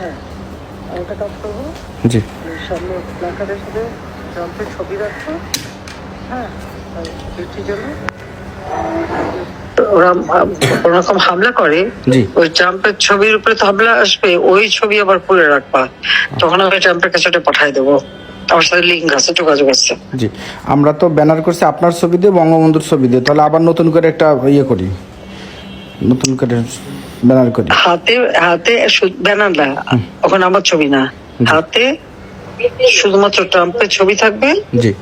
হ্যাঁ একটা কাজ করব। জি। সামনে প্ল্যাকার্ডের সাথে ট্রাম্পের ছবি রাখব। হ্যাঁ জন্য। ওরা ওরকম হামলা করে। জি। ওই ট্রাম্পের ছবির উপরে তো হামলা আসবে ওই ছবি আবার করে রাখবা। তখন আমি ট্রাম্পের কাছে ওটা পাঠাই দেবো। আমার সাথে লিঙ্ক আছে যোগাযোগ আছে। জি। আমরা তো ব্যানার করছি আপনার ছবি দিয়ে বঙ্গবন্ধুর ছবি দিয়ে। তাহলে আবার নতুন করে একটা ইয়ে করি। নতুন করে ব্যানার করি। হাতে হাতে ব্যানার না ওখানে আমার ছবি না। হাতে শুধুমাত্র ট্রাম্পের ছবি থাকবে জি।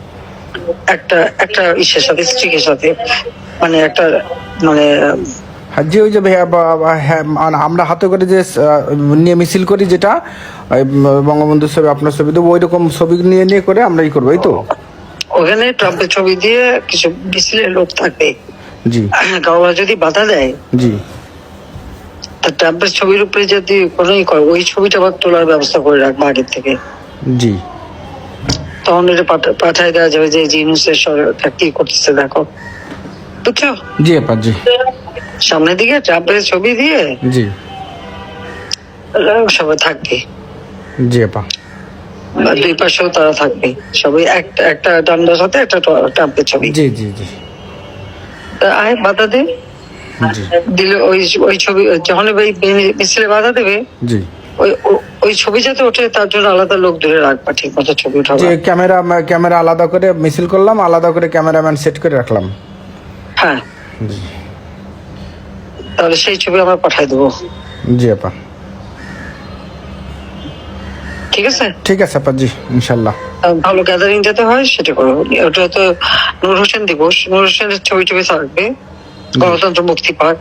একটা একটা ইসের সাথে স্ট্রিকের সাথে মানে একটা মানে আর যে ওই যে হ্যাঁ, মানে আমরা হাতে করে যে নিয়ে মিছিল করি যেটা ওই বঙ্গবন্ধুর ছবি আপনার ছবি দেবো ওই রকম ছবি নিয়ে নিয়ে করে আমরা ই করব এই তো? ওখানে ট্রাম্পের ছবি দিয়ে কিছু মিছিলের লোক থাকবে। জি। কারোরা যদি বাধা দেয় জি। তা ট্রাম্পের ছবির উপরে যদি করে ওই ছবিটা আবার তোলার ব্যবস্থা করে রাখব আগের থেকে। জি। তখন এটা পাঠায় দেওয়া যাবে যে জিনিসের সরকার কি করতেছে দেখো। বুঝছ? জি আপা জি। সামনের দিকে ট্রাম্পের ছবি দিয়ে জি। সবাই থাকবে। জি আপা। দুই পাশেও তারা থাকবে। সবাই একটা একটা ডান্ডার সাথে একটা ট্রাম্পের ছবি। জি জি জি। আয় বাধা দে। জি দিলে ওই ওই ছবি যখন ওই মিছিলে বাধা দেবে জি। ওই ওই ছবি যাতে ওঠে তার জন্য আলাদা লোক ধরে রাখবা ঠিক মতো ছবি উঠাবা যে ক্যামেরা ক্যামেরা আলাদা করে মিছিল করলাম আলাদা করে ক্যামেরাম্যান সেট করে রাখলাম। হ্যাঁ। তাহলে সেই ছবি আমরা পাঠাই দেবো। জি আপা। ঠিক আছে? ঠিক আছে আপা জি ইনশাল্লাহ। ভালো গ্যাদারিং যাতে হয় সেটা করো। ওটা তো নূর হোসেন দিবস। নূর হোসেনের ছবি টবি থাকবে। গণতন্ত্র মুক্তি পাক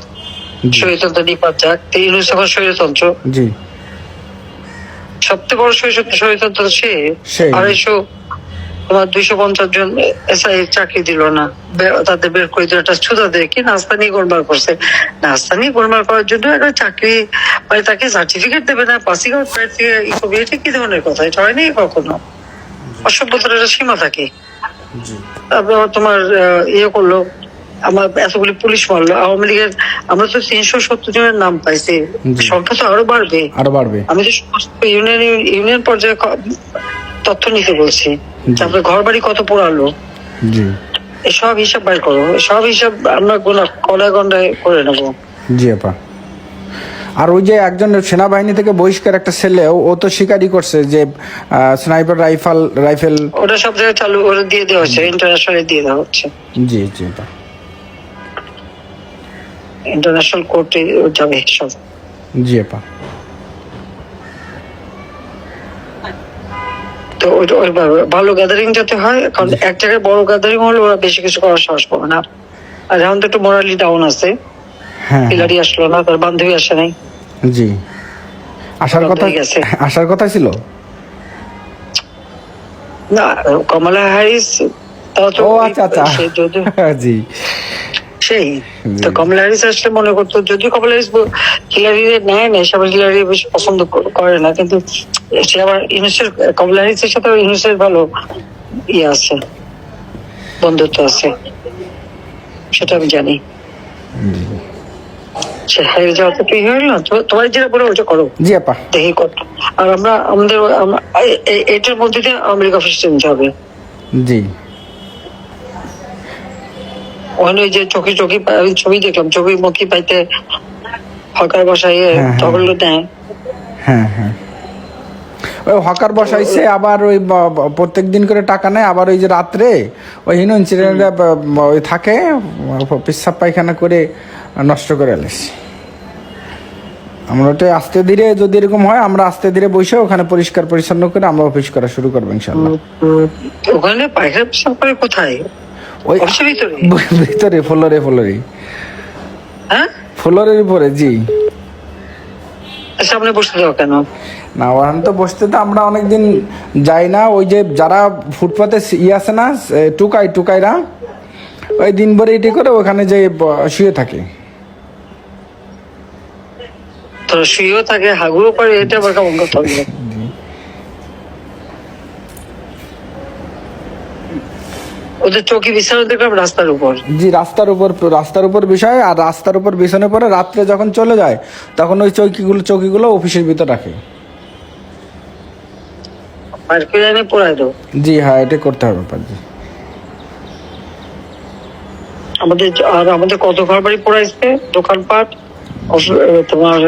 জি। স্বৈরতন্ত্র নিপাত যাক তিন আবার স্বৈরতন্ত্র জি। সবচেয়ে বড় স্বৈর- স্বৈরতন্ত্র সে। আড়াইশো তোমার দুইশো পঞ্চাশ জন এসআই চাকরি দিল না তাদের বের করে দিল একটা ছুতা দিয়ে কি নাস্তা নিয়ে গোলমাল করছে। নাস্তা নিয়ে গোলমাল করার জন্য একটা চাকরি মানে তাকে সার্টিফিকেট দেবে না পাসিং আউট ই করবে এটা কি ধরনের কথা? এটা হয়নি কখনো? অসভ্যতার একটা সীমা থাকে। তারপর তোমার ইয়ে করল আমার এতগুলি পুলিশ মারলো আওয়ামী লীগের আমরা তো তিনশো সত্তর জনের নাম পাইছি। সংখ্যা তো আরও বাড়বে। আরও বাড়বে। আমি তো ইউনিয়ন ইউনিয়ন পর্যায়ে তথ্য নিতে বলছি। তারপরে ঘর বাড়ি কত পোড়ালো? জি। এসব হিসাব বাইর করো। সব হিসাব আমরা কলায় গন্ডায় করে নেব। জি আপা। আর ওই যে একজন সেনাবাহিনী থেকে বহিষ্কার একটা ছেলে ও- তো স্বীকারই করছে যে স্নাইপার রাইফেল রাইফেল ওটা সব জায়গায় চালু ওটা দিয়ে দেওয়া হচ্ছে ইন্টারন্যাশনালে দিয়ে দেওয়া হচ্ছে। জি জি ইন্টারন্যাশনাল কোর্টে যাবে সব। জি আপা। তো ভালো গ্যাদারিং যাতে হয় কারণ এক জায়গায় বড় গ্যাদারিং হলে ওরা বেশি কিছু করার সাহস পাবে না। আর এখন তো একটু মোরালি ডাউন আছে। হ্যাঁ হ্যাঁ, পিলারি আসলো না তার বান্ধবী আসে নাই। জি। আসার কথা আসার কথা ছিল? না কমলা হ্যারিস ও আচ্ছা আচ্ছা। জি। সেই। তো কমলা হ্যারিস আসলে মনে করতো যদিও কমলা হ্যারিস হিলারি নেয় না সবাই হিলারি বেশি পছন্দ করে না। কিন্তু সে আবার ইউনুসের কমলা হ্যারিসের সাথে ইউনুসের ভালো ইয়ে আছে বন্ধুত্ব আছে। সেটা আমি জানি। সে হেরে যাওয়া তো কি গেল তো- তোমার যেটা বলে ওটা করো। জি আপা। দেখি কত আর আমরা আমাদের আমরা- এ- এ- এটার মধ্যে দিয়ে আমেরিকা অফিস যাবে জি। ওখানে যে ছবি দেখলাম চোখে মুখে পাইতে হকার বসাই হ্যাঁ, হ্যাঁ। হ্যাঁ হ্যাঁ। ওই হকার বসাইছে আবার ওই প্রত্যেক দিন করে টাকা নেয় আবার ওই যে রাত্রে ওই হিনো ইনসিডেন্ট ওই থাকে পায়খানা করে নষ্ট করে এলেছি আমরা ওটা আস্তে ধীরে যদি এরকম হয় আমরা আস্তে ধীরে বসে ওখানে পরিষ্কার পরিচ্ছন্ন করে আমরা অফিস করা শুরু করব ইনশাল্লাহ ওখানে পায়খানা করে কোথায়? ওই ভিতরে। ভিতরে ফ্লোরে ফ্লোরে। হ্যাঁ? ফ্লোরের উপরে জি। সামনে বসতে দাও কেন? না ওখানে তো বসতে তো আমরা অনেকদিন যাই না। ওই যে যারা ফুটপাতে ইয়ে আছে না টুকাই টুকাইরা ওই দিন ভরে এটি করে ওখানে যে শুয়ে থাকে। তোর শুয়েও থাকে হাগুও করে এটা আবার কেমন কথা হলো ওদের চৌকি বিছানো দেখলাম রাস্তার উপর। জি রাস্তার উপর রাস্তার উপর বিষয় আর রাস্তার উপর বিছানে পরে রাত্রে যখন চলে যায় তখন ওই চৌকিগুলো চৌকিগুলো অফিসের ভিতর রাখে। পড়াই দাও জি হ্যাঁ এটা করতে হবে পাজি। আমাদের আর আমাদের কত ঘর বাড়ি পড়াইছে? দোকানপাট তোমার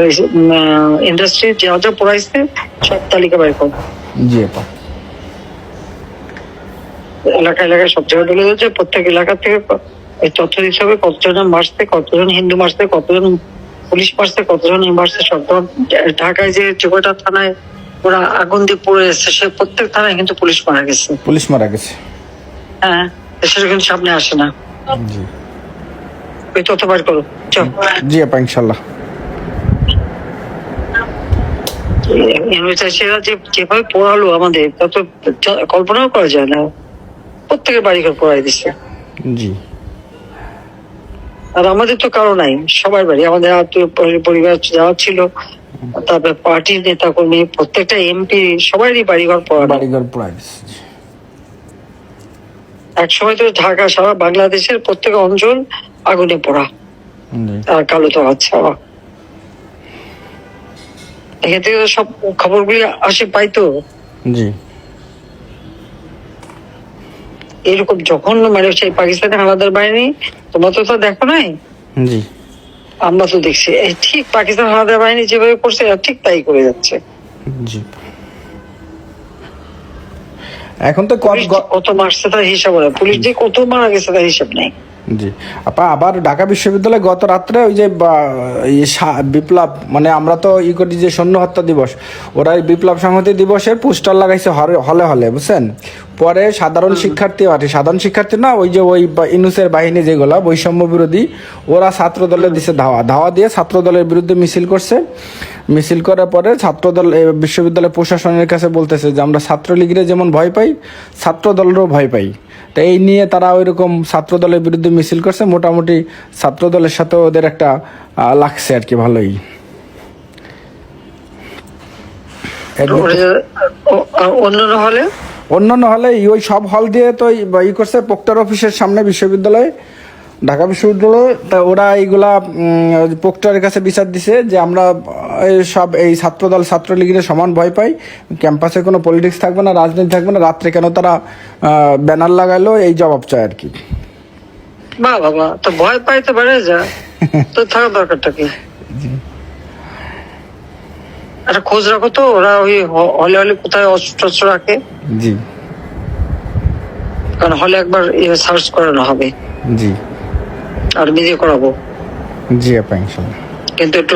ইন্ডাস্ট্রি যা যা পড়াইছে সব তালিকা বাইর করো। জি আপা। এলাকা এলাকায় সব জায়গায় বলে যাচ্ছে প্রত্যেক এলাকা থেকে এই তথ্য দিতে হবে কতজন মারছে কতজন হিন্দু মারছে কতজন পুলিশ মারছে কতজন এই মারছে সব ঢাকায় যে চোখটা থানায় ওরা আগুন দিয়ে পড়ে এসছে সে প্রত্যেক থানায় কিন্তু পুলিশ মারা গেছে। পুলিশ মারা গেছে। হ্যাঁ সেটা কিন্তু সামনে আসে না। জি। তথ্য বার করো চল জি আপা ইনশাল্লাহ যে যেভাবে পড়ালো আমাদের তা তো চ- কল্পনাও করা যায় না। প্রত্যেকের বাড়ি ঘর পড়াই দিচ্ছে জি। আর আমাদের তো কারও নাই সবার বাড়ি। আমাদের আত্মীয় পরিবার যাওয়া ছিল তারপরে পার্টির নেতা কর্মী প্রত্যেকটা এমপি সবারই বাড়িঘর পড়ানো। বাড়িঘর জি। এক সময় তো ঢাকা সারা বাংলাদেশের প্রত্যেক অঞ্চল আগুনে পড়া। আর কালো তো আচ্ছা এখান থেকে তো সব খবরগুলি আসে পাইতো। জি। এরকম যখন মানে সেই পাকিস্তানি হানাদার বাহিনী? তোমরা তো দেখো নাই? জি। আমরা তো দেখছি। ঠিক পাকিস্তান হানাদার বাহিনী যেভাবে করছে ঠিক তাই করে যাচ্ছে। জি। এখন তো কত মারছে তার হিসাব পুলিশ যে কত মারা গেছে তার হিসাব নেই। জি। আপা আবার ঢাকা বিশ্ববিদ্যালয়ে গত রাত্রে ওই যে বিপ্লব মানে আমরা তো ই করি যে সৈন্য হত্যা দিবস ওরা বিপ্লব সংহতি দিবসের পোস্টার লাগাইছে হলে হলে বুঝছেন? পরে সাধারণ শিক্ষার্থী আর সাধারণ শিক্ষার্থী না ওই যে ওই ইনুসের বাহিনী যেগুলা বৈষম্য বিরোধী ওরা ছাত্র দলে দিছে ধাওয়া। ধাওয়া দিয়ে ছাত্র দলের বিরুদ্ধে মিছিল করছে। মিছিল করার পরে ছাত্রদল বিশ্ববিদ্যালয় প্রশাসনের কাছে বলতেছে যে আমরা ছাত্রলীগের যেমন ভয় পাই ছাত্র দলেরও ভয় পাই। তো এই নিয়ে তারা ওইরকম ছাত্র দলের বিরুদ্ধে মিছিল করছে। মোটামুটি ছাত্র দলের সাথে ওদের একটা লাগছে আর কি ভালোই। অন্যান্য হলে? অন্যান্য হলে ওই সব হল দিয়ে তো ই- করছে পোক্টার অফিসের সামনে বিশ্ববিদ্যালয়ে ঢাকা বিশ্ববিদ্যালয়। তা ওরা এইগুলা পোক্টারের কাছে বিচার দিছে যে আমরা সব এই ছাত্রদল ছাত্রলীগের সমান ভয় পাই ক্যাম্পাসে কোনো পলিটিক্স থাকবে না রাজনীতি থাকবে না। রাত্রে কেন তারা ব্যানার লাগাইলো এই জবাব চায় আর কি। বা বাবা তো ভয় পাইতে পারে যা। তো থাকার দরকারটা কি? একটা খোঁজ রাখো তো ওরা ওই হলে হলে কোথায় অস্ত্র রাখে। জি। কারণ হলে একবার সার্চ করানো হবে। জি। আর নিজে করাবো। জি আপা ইনশাল্লাহ। কিন্তু একটু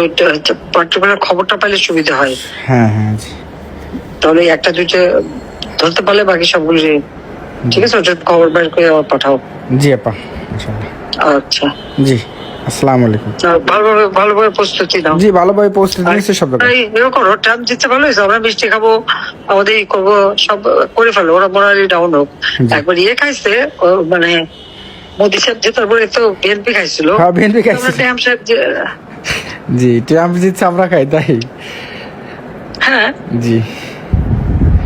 পার্টিকুলার খবরটা পাইলে সুবিধা হয়। হ্যাঁ হ্যাঁ তাহলে একটা দুইটা ধরতে পারলে বাকি সবগুলো ঠিক আছে ওটা খবর বের করে আবার পাঠাও। জি আপা আচ্ছা। জি আসসালামু আলাইকুম। ভালোভাবে ভালোভাবে প্রস্তুতি নাও। জি ভালোভাবে পৌঁছে দিয়েছে সব এই টাইম দিতে ভালো হয়েছে আমরা মিষ্টি খাব আমাদের ই করব সব করে ফেলো ওরা মোরালি ডাউন হোক। একবার ইয়ে খাইছে মানে মোদি সাহেব যে তারপরে তো বিএনপি খাইছিল। হ্যাঁ, BNP খাইছে। জি ট্রাম্প জিতছে আমরা খাই তাই? হ্যাঁ। জি।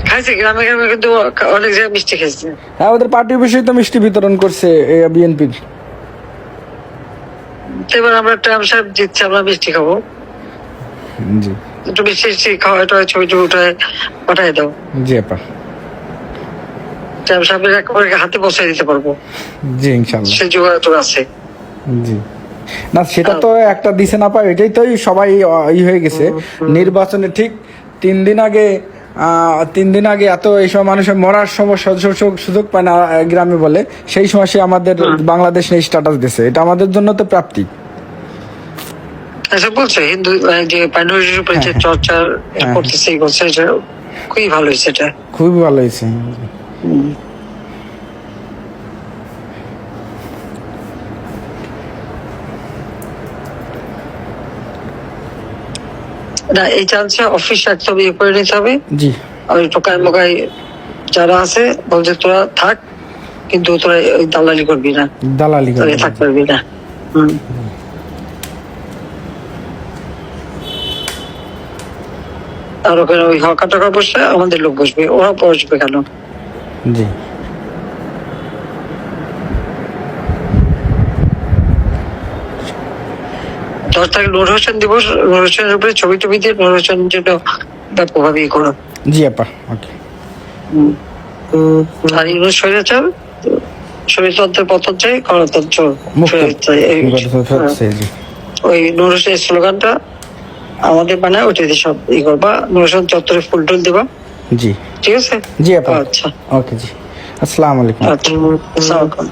খাইছে গ্রামে গ্রামে কিন্তু অনেক জায়গায় মিষ্টি খাইছে। হ্যাঁ ওদের পার্টি অফিসে তো মিষ্টি বিতরণ করছে বিএনপির। এবার আমরা ট্রাম্প সাহেব জিতছে আমরা মিষ্টি খাব। জি। একটু মিষ্টি মিষ্টি খাওয়া টয় ছবি টবি উঠায় পাঠাই দাও। জি আপা। ট্রাম্প সাহেবের একেবারে হাতে বসাই দিতে পারব। জি ইনশাল্লাহ। সে যোগাযোগ আছে। জি। না সেটা তো একটা দিছে না পায় এটাই তো সবাই ই হয়ে গেছে। নির্বাচনে ঠিক তিন দিন আগে তিন দিন আগে এত এইসব মানুষের মরার সমস্যা সুযোগ- পায় না গ্রামে বলে সেই সময় সে আমাদের বাংলাদেশ নিয়ে স্ট্যাটাস দিছে। এটা আমাদের জন্য তো প্রাপ্তি। এসব বলছে হিন্দু যে মাইনরিটির উপরে যে চর্চা হ্যাঁ। করতেছে এই করছে এটা খুবই ভালো হয়েছে এটা। খুবই ভালো হয়েছে। না এই চান্সে অফিস একদম ইয়ে করে নিতে হবে। জি। আর মোকাই যারা আছে বলছে তোরা থাক কিন্তু তোরা ওই দালালি করবি না। দালালি তোরা করে। থাকতে পারবি না। হুম। আর ওখানে ওই হকা টকা বসে আমাদের লোক বসবে ওরা বসবে কেন? জি। দশ তারিখ নূর হোসেন দিবস নূর হোসেনের উপরে ছবি টবি দিয়ে নূর হোসেনের জন্য করো জি আপা ওকে আর ইউনুস স্বৈরাচার শরীরতন্ত্রের পতন চাই গণতন্ত্র হ্যাঁ। ওই স্লোগানটা আমাদের বানায় ওইটা সব ই করবা নুরুসেন চত্বরে ফুল টুল দিবা। জি। ঠিক আছে? জি আপা। আচ্ছা। ওকে জি। আসসালামু আলাইকুম। আচ্ছা আসসালামু আলাইকুম।